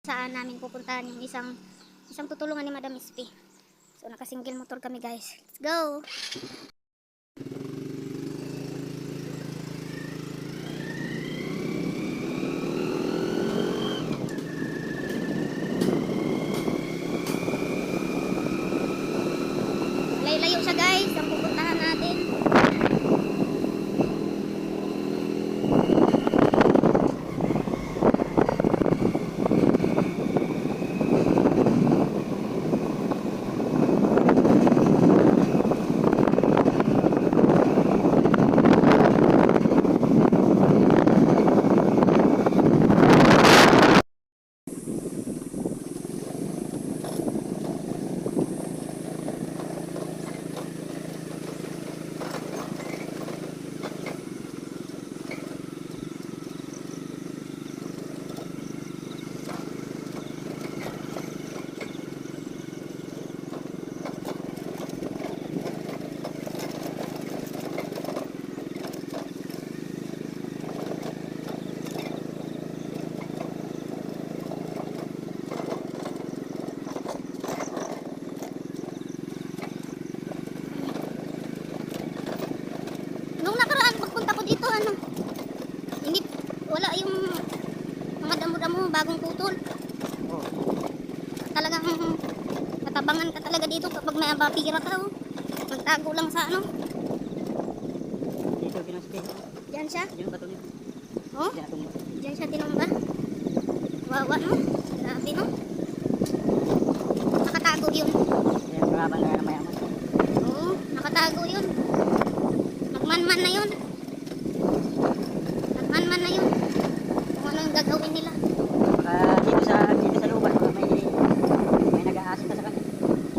saan namin pupuntahan yung isang isang tutulungan ni Madam SP. So naka-single motor kami guys. Let's go. Layo-layo siya guys, ang pupuntahan natin. Nung nakaraan pagpunta ko dito, ano, hindi, wala yung mga bagong putol. Talagang katabangan ka talaga dito kapag may abapira ka, oh. Magtago lang sa ano. Dito pinasukin. Diyan siya. Diyan bato niya. Oh, Diyan siya tinumba. Wawa, no? Grabe, no? Nakatago yun. Diyan kalaban na yan mayaman. Oo, nakatago yun. Nagmanman na yun. Nagmanman na yun. Kung ano yung gagawin nila. Baka dito sa dito sa lugar baka may may nag-aasik pa sa kanya.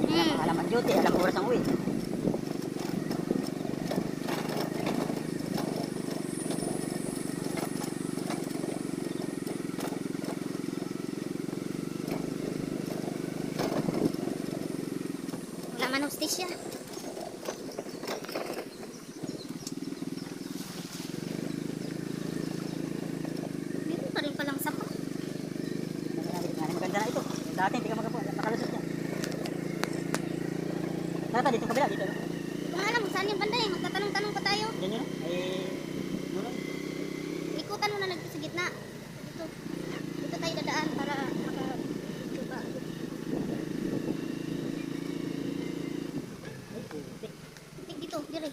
Hmm. Alam ang duty, alam oras ang uwi. Hostisya. Meron pa rin palang sapa. Maganda na ito. Dati hindi ka makapuha, makalusot niya. Tara dito kabila dito. no? Kung alam saan yung banda eh, magtatanong-tanong pa tayo. Diyan yun. Ay nuno. Ikutan mo na nagto sa gitna. Dito. Dito tayo dadaan para maka... Dito ba? Tik dito, dire.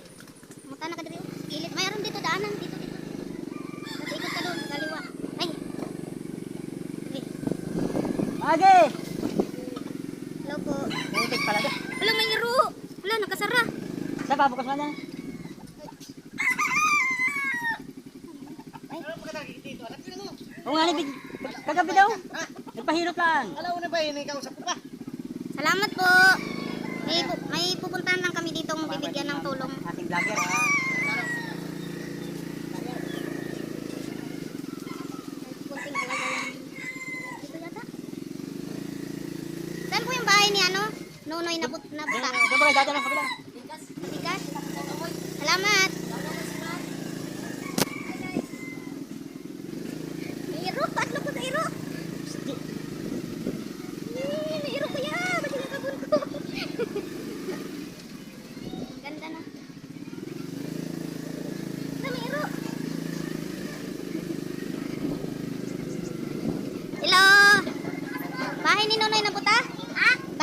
Muta na ka dire. Gilid. Mayroon dito daanan. Dito, dito. Tapos ikot ka doon, kaliwa. Ay! Okay. Age! Hello po. Putik pala doon. Wala, may iro. Wala, nakasara. Sa babukas mo na. Ay, Oo nga, nibig. Kagabi daw. Nagpahirot lang. Alam mo na ba yun, ikaw sa pupa? salamat po. May, may pupuntahan lang kami dito bibigyan ng tulong. Ating vlogger. Kunting halaga lang. Dito yata. Saan po yung bahay ni ano? Nunoy na, but, na buta. Diyan ba dati ng kabila? Bigas. Salamat. May iro. Tatlo ko sa iro. Iro kuya. Ba't yung nakabun ko? Ganda na. May iro. Hello. Bahay ni Nonoy na buta?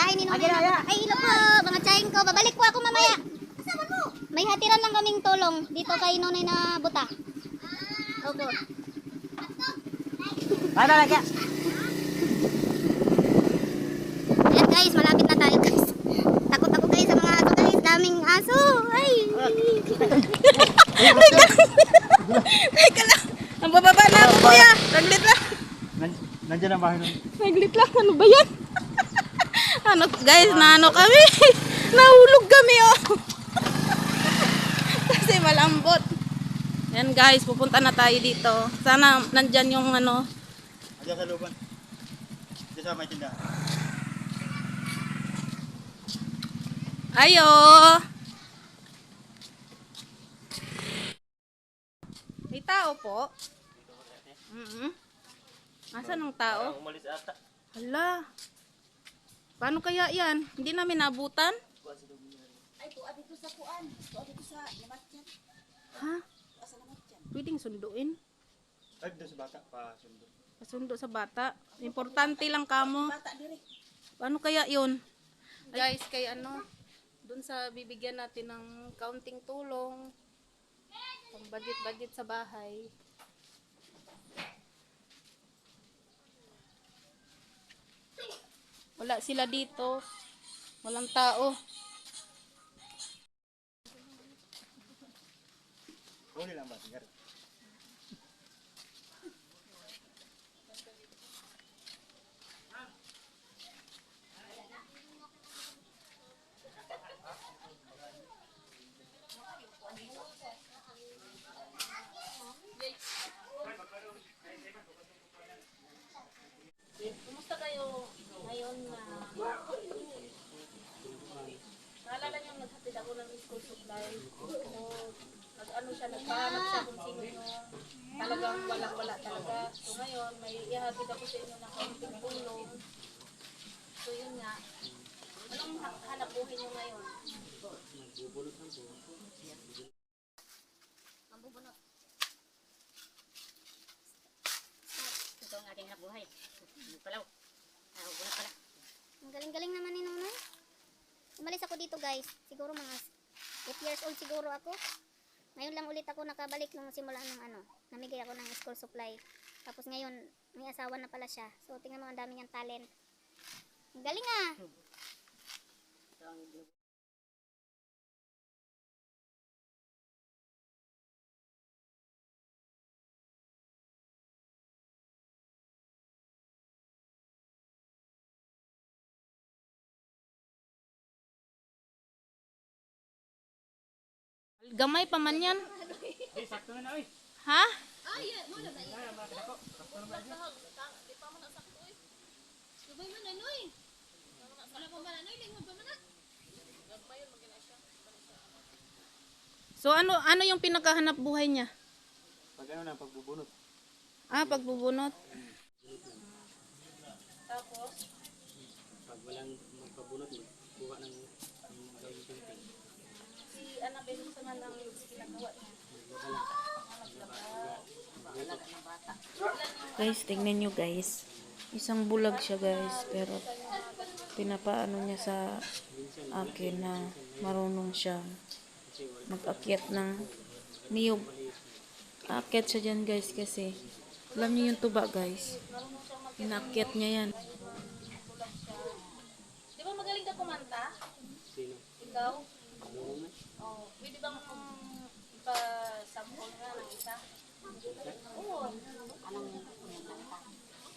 Ha? Bahay ni Nonoy Agi na, na ya. buta. Ay, hello po. Mga tsahin ko. Babalik po ako mamaya. Kasama mo? May hatiran lang kaming tulong dito kay Nonoy na buta. Opo. Bye bye kaya. Ayan guys, malapit na tayo guys. Takot ako guys sa mga aso guys. Daming aso. Ay. Teka lang. Ang bababa na ako, kuya. Saglit lang. Nandiyan ang bahay nun. Saglit lang. Ano ba yan? Guys, na ano kami? Nahulog kami, oh. Kasi malambot. Yan, guys. Pupunta na tayo dito. Sana nandyan yung ano. Nandiyan sa luban. Diyan sa may tindahan. Ayo! May tao po. Mm -hmm. Asan ang tao? Umalis ata. Hala. Paano kaya yan? Hindi namin nabutan? Ay, tuwa dito sa kuan. Tuwa dito sa Lamatyan. Ha? Tuwa sa Lamatyan. Pwedeng sunduin? Ay, doon sa bata, pa sundo. Pasundo sa bata. Importante lang kamo. Bata dire. Paano kaya yun? Guys, kay ano, dun sa bibigyan natin ng counting tulong, pang budget-budget sa bahay. Wala sila dito. Walang tao. Huli lang ba? Tingnan. Kumusta kayo ngayon na Naalala niyo naghatid ako ng school supply o nag-ano siya, nagpahanap siya kung sino yung talagang walang-wala talaga. So ngayon, may ihatid ako sa inyo ng kaunting tulong. So yun nga, anong ha- hanap buhay niyo ngayon? Mambubunot. Ito ang aking nabuhay. Palaw. Ah, bunot pala. Ang galing-galing naman ni Nonoy. Umalis ako dito guys. Siguro mga 8 years old siguro ako. Ngayon lang ulit ako nakabalik nung simula ng ano. Namigay ako ng school supply. Tapos ngayon, may asawa na pala siya. So, tingnan mo, ang dami niyang talent. Ang galing ah! Gamay pa man yan. Eh, sakto na na, oy. Ha? So ano ano yung pinakahanap buhay niya? Pag ano na, pagbubunot. Ah, pagbubunot. Pag walang magpabunot, kuha ng. Si sa nga lang ginagawa. Guys, tingnan nyo guys. Isang bulag siya guys. Pero pinapaano niya sa akin na marunong siya mag-akyat ng niyog. Aakyat siya dyan guys kasi alam niyo yung tuba guys. Inakyat niya yan. Di ba magaling ka kumanta? Sino? Ikaw? Oh, pwede bang ipa-sample nga ng isa? Oo.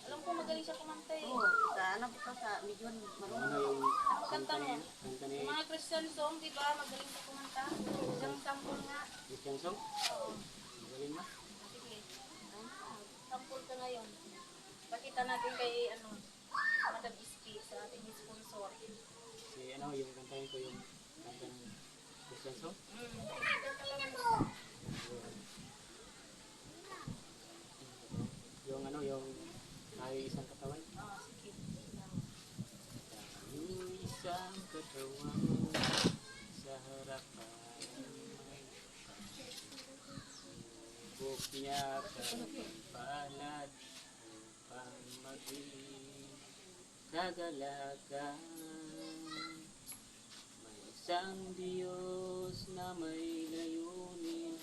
Alam ko magaling siya kumanta eh. Oh, sa ano dito sa medyo marunong. Ano kanta mo? Yung mga Christian song, di ba? Magaling siya kumanta. Isang sample nga. Christian Song? Oo. Magaling ba? Sige. Sample ka ngayon. Pakita natin kay ano, Madam Iski sa ating sponsor. Si ano, yung kantahin ko yung kanta ng Mo. Yung ano, yung tayo isang katawan. Tayo isang katawan sa harapan. Buk niya palad upang maging kagalakan. Isang Diyos na may layunin,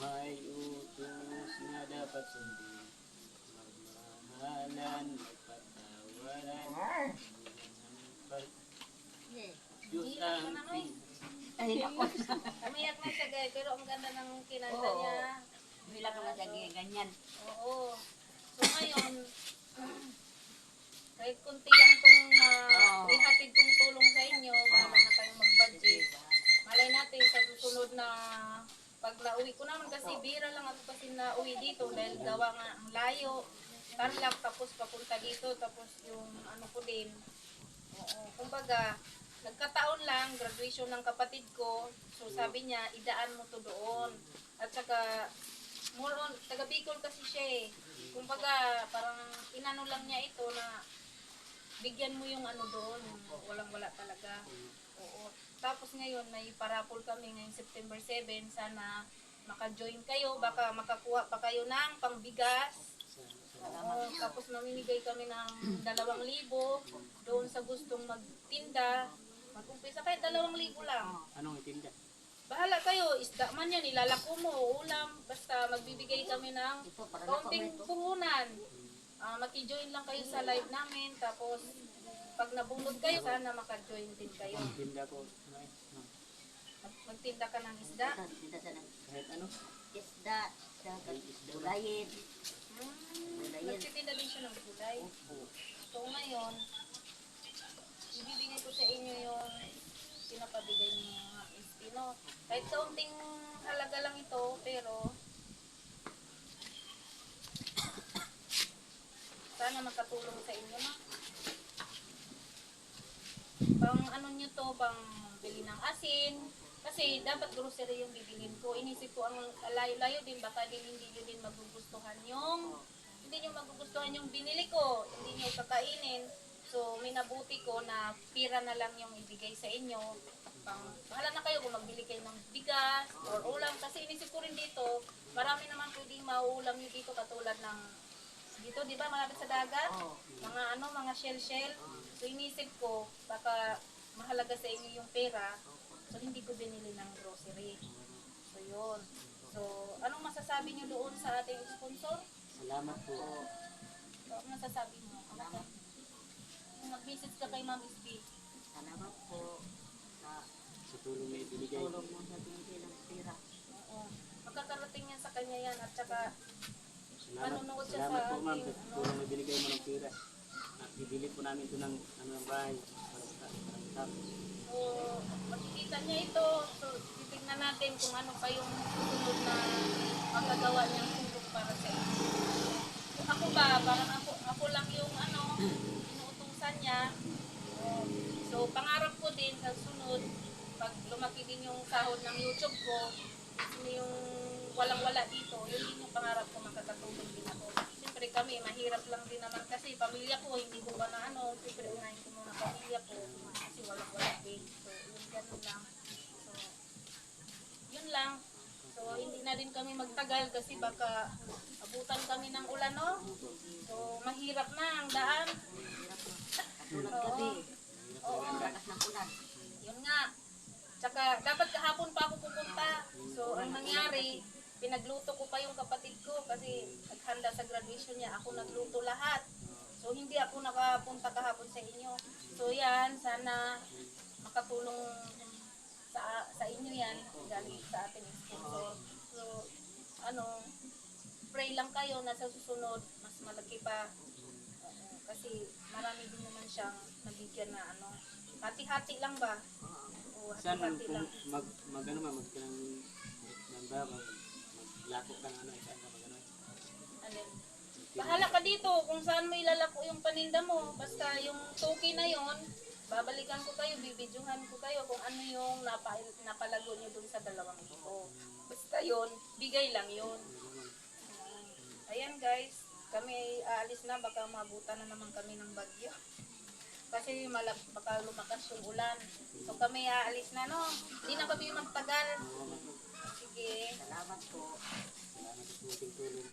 may utos na dapat sundin. Magmahalan, magpatawaran, Diyos ang Ay, ako. Umiyak na siya pero ang ganda ng kinanta niya. Bila ka na ganyan. Oo. So ngayon, kahit kunti lang itong uh, Oo. ihatid kong tulong sa inyo, bahala na kayo mag-budget. Malay natin sa susunod na pag nauwi ko naman kasi bira lang ako kasi nauwi dito dahil gawa nga ang layo. Tarlac tapos papunta dito tapos yung ano ko din. Oo. Kumbaga, nagkataon lang, graduation ng kapatid ko. So sabi niya, idaan mo to doon. At saka, more on, taga Bicol kasi siya eh. Kumbaga, parang inano lang niya ito na bigyan mo yung ano doon, walang-wala talaga. Oo. Tapos ngayon, may parapol kami ngayong September 7. Sana maka-join kayo, baka makakuha pa kayo ng pangbigas. Oo, tapos mamimigay kami ng dalawang libo doon sa gustong magtinda. Mag-umpisa kahit dalawang libo lang. Anong itinda? Bahala kayo, isda man yan, ilalako mo, ulam, basta magbibigay kami ng kaunting puhunan. Ah, maki-join lang kayo sa live namin, tapos pag nabunod kayo, sana maka-join din kayo. Tinda ko. Ano eh? no. Mag- magtinda ka ng isda. Tinda sa Kahit ano? isda, sa gulayin. Hmm, nagtitinda din siya ng gulay. So ngayon, ibibigay ko sa inyo yung pinapabigay ni mga Espino. Kahit kaunting halaga lang ito, pero sana makatulong sa inyo na. Pang ano nyo to, pang bili ng asin. Kasi dapat grocery yung bibilin ko. Inisip ko ang layo-layo din, baka din hindi nyo din magugustuhan yung hindi nyo magugustuhan yung binili ko, hindi nyo kakainin. So, minabuti ko na pira na lang yung ibigay sa inyo. Pang, bahala na kayo kung magbili kayo ng bigas or ulam. Kasi inisip ko rin dito, marami naman pwedeng mauulam nyo dito katulad ng dito, di ba, malapit sa dagat? Mga ano, mga shell-shell. So, inisip ko, baka mahalaga sa inyo yung pera. So, hindi ko binili ng grocery. So, yun. So, anong masasabi nyo doon sa ating sponsor? Salamat po. So, ano masasabi mo? Kung mag-visit ka kay Ma'am SB, Salamat po sa Sa tulong na ibinigay. tulong mo sa binigay ng pera. oo. Magkakarating yan sa kanya yan at saka Salamat, siya salamat sa po ma'am ating, ano. tulong na ibinigay mo ng pera. At bibili po namin ito ng ano ng bahay. Para sa para sa So, makikita niya ito. So, titignan natin kung ano pa yung susunod na magagawa niyang tulong para sa inyo. Kung ako ba, parang ako, ako lang yung ano, inuutusan niya. Oh, So, pangarap ko din sa sunod, pag lumaki din yung sahod ng YouTube ko, yun yung walang-wala dito, yun din yung pangarap ko makakatulong din ako. Siyempre kami, mahirap lang din naman kasi pamilya ko, hindi ko ba na ano, siyempre unahin ko muna pamilya ko kasi walang-wala din. So, yun ganun lang. So, yun lang. So, hindi na din kami magtagal kasi baka abutan kami ng ulan, no? So, mahirap na ang daan. Tulad gabi, Oo. Yun nga. Tsaka, dapat kahapon pa ako pupunta. So, ang nangyari, pinagluto ko pa yung kapatid ko kasi naghanda sa graduation niya. Ako nagluto lahat. So, hindi ako nakapunta kahapon sa inyo. So, yan. Sana makatulong sa sa inyo yan galing sa ating sponsor. So, ano, pray lang kayo na sa susunod, mas malaki pa. Oo, kasi marami din naman siyang nabigyan na ano. Hati-hati lang ba? Oo, Saan hati-hati lang. mag mag ano ma'am, mag ng ng ba mag maglako ka ng ano saan ka mag ano. Alin? Bahala ka dito kung saan mo ilalako yung paninda mo. Basta yung toki na yon, babalikan ko kayo, bibidyohan ko kayo kung ano yung napa, napalago nyo dun sa dalawang libo. Basta yon, bigay lang yon. Ayan guys, kami aalis na, baka mabutan na naman kami ng bagyo. Kasi malab, baka lumakas yung ulan. So kami aalis na, no? Hindi na kami magtagal. Sige. Salamat po. Salamat sa tulong.